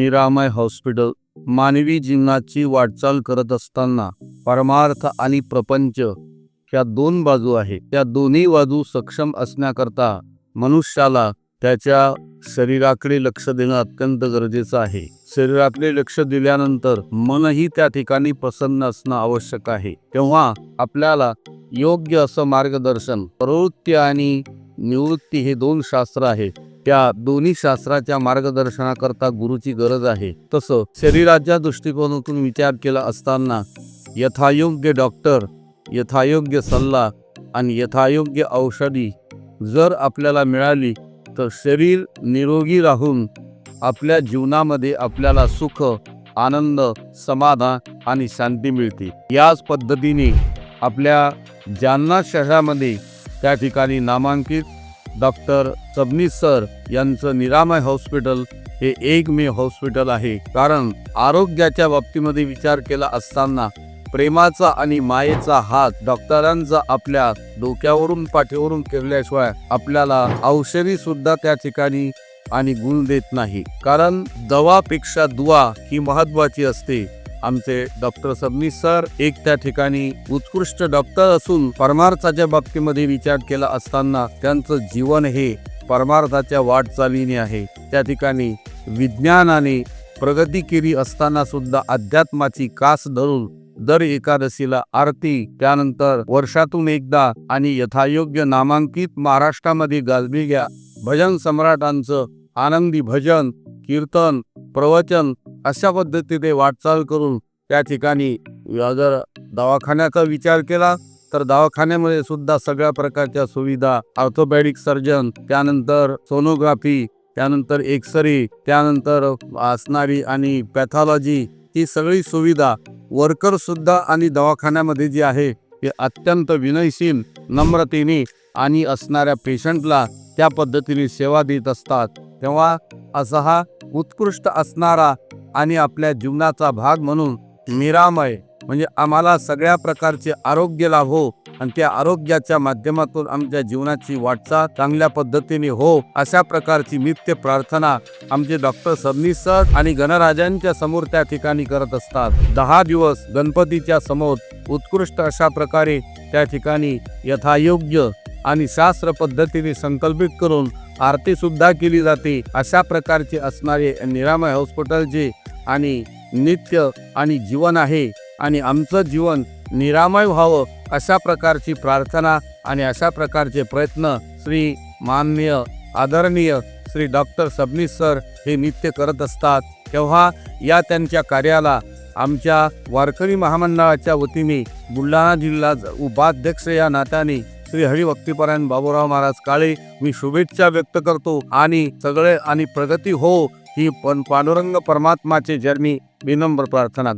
निरामय हॉस्पिटल मानवी जीवनाची वाटचाल करत असताना परमार्थ आणि प्रपंच ह्या दोन बाजू आहेत. त्या दोन्ही बाजू सक्षम असण्याकरता मनुष्याला त्याच्या शरीराकडे लक्ष देणं अत्यंत गरजेचं आहे. शरीराकडे लक्ष दिल्यानंतर मनही त्या ठिकाणी प्रसन्न असणं आवश्यक आहे. तेव्हा आपल्याला योग्य असं मार्गदर्शन प्रवृत्ती आणि निवृत्ती हे दोन शास्त्र आहेत. त्या दोन्ही शास्त्राच्या मार्गदर्शनाकरता गुरुची गरज आहे. तसं शरीराच्या दृष्टिकोनातून विचार केला असताना यथायोग्य डॉक्टर यथायोग्य सल्ला आणि यथायोग्य औषधी जर आपल्याला मिळाली तर शरीर निरोगी राहून आपल्या जीवनामध्ये आपल्याला सुख आनंद समाधान आणि शांती मिळते. याच पद्धतीने आपल्या जालना शहरामध्ये त्या ठिकाणी नामांकित डॉक्टर सबनीस सर यांचं निरामय हॉस्पिटल हे एकमेव हॉस्पिटल आहे. कारण आरोग्याच्या बाबतीमध्ये विचार केला असताना प्रेमाचा आणि मायेचा हात डॉक्टरांचा आपल्या डोक्यावरून पाठीवरून फिरल्याशिवाय आपल्याला औषधी सुद्धा त्या ठिकाणी आणि गुण देत नाही. कारण दवापेक्षा दुवा ही महत्वाची असते. आमचे डॉक्टर सबनीस सर एक त्या ठिकाणी उत्कृष्ट डॉक्टर असून परमार्थाच्या बाबतीमध्ये विचार केला असताना त्यांचं जीवन हे परमार्थाच्या वाटचालीने आहे. त्या ठिकाणी विज्ञानाने प्रगती केली असताना सुद्धा अध्यात्माची कास धरून दर एकादशीला आरती त्यानंतर वर्षातून एकदा आणि यथायोग्य नामांकित महाराष्ट्रामध्ये गाजलेल्या भजन सम्राटांचं आनंदी भजन कीर्तन प्रवचन अशा पद्धतीने वाटचाल करून त्या ठिकाणी जर दवाखान्याचा विचार केला तर दवाखान्यामध्ये सुद्धा सगळ्या प्रकारच्या सुविधा ऑर्थोपॅडिक सर्जन त्यानंतर सोनोग्राफी त्यानंतर एक्सरे त्यानंतर असणारी आणि पॅथॉलॉजी ही सगळी सुविधा वर्कर सुद्धा आणि दवाखान्यामध्ये जी आहे हे अत्यंत विनयशील नम्रतेने आणि असणाऱ्या पेशंटला त्या पद्धतीने सेवा देत असतात. तेव्हा असा हा उत्कृष्ट असणारा आणि आपल्या जीवनाचा भाग म्हणून निरामय म्हणजे आम्हाला सगळ्या प्रकारचे आरोग्य लाभो आणि त्या आरोग्याच्या माध्यमातून आमच्या जीवनाची वाटचाल चांगल्या पद्धतीने हो अशा प्रकारची नित्य प्रार्थना आमचे डॉक्टर सबनीस सर आणि गणराजांच्या समोर त्या ठिकाणी करत असतात. दहा दिवस गणपतीच्या समोर उत्कृष्ट अशा प्रकारे त्या ठिकाणी यथायोग्य आणि शास्त्र पद्धतीने संकल्पित करून आरती सुद्धा केली जाते. अशा प्रकारचे असणारे निरामय हॉस्पिटलचे आणि नित्य आणि जीवन आहे आणि आमचं जीवन निरामय व्हावं अशा प्रकारची प्रार्थना आणि अशा प्रकारचे प्रयत्न श्री माननीय आदरणीय श्री डॉक्टर सबनीस सर हे नित्य करत असतात. तेव्हा या त्यांच्या कार्याला आमच्या वारकरी महामंडळाच्या वतीने बुलढाणा जिल्हा उपाध्यक्ष या नात्याने श्री हरिभक्तीपरायण बाबूराव महाराज काळे मी शुभेच्छा व्यक्त करतो. आणि सगळे आणि प्रगती हो ही पण पांडुरंग परमात्माचे जन्मी विनम्र प्रार्थना